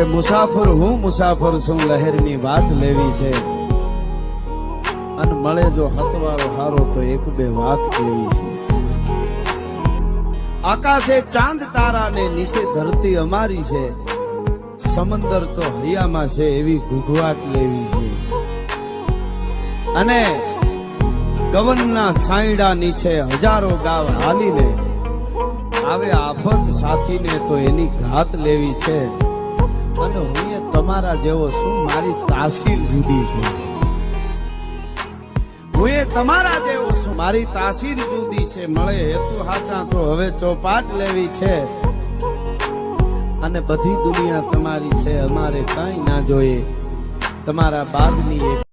કે મુસાફર હું મુસાફર છું, લહેરની વાત લેવી છે. અને મળે જો હતવારો હારો તો એક બે વાત કેવી છે. આકાશે ચાંદ તારા ને નીચે ધરતી અમારી છે. સમંદર તો હૈયામાં છે એવી ઘૂઘવાટ લેવી છે. અને ગવનના સાયડા નીચે હજારો ગાવ હાલીને, આવે આફત સાથીને તો એની ઘાત લેવી છે. અને હું એ તમારા જેવો શું મારી તાસીર જુદી છે. હું એ તમારા જેવો છું, મારી તાસીર જુદી છે. મળે હેતુ હાચા તો હવે ચોપાટ લેવી છે. અને બધી દુનિયા તમારી છે, અમારે કાંઈ ના જોઈએ. તમારા બાદની એક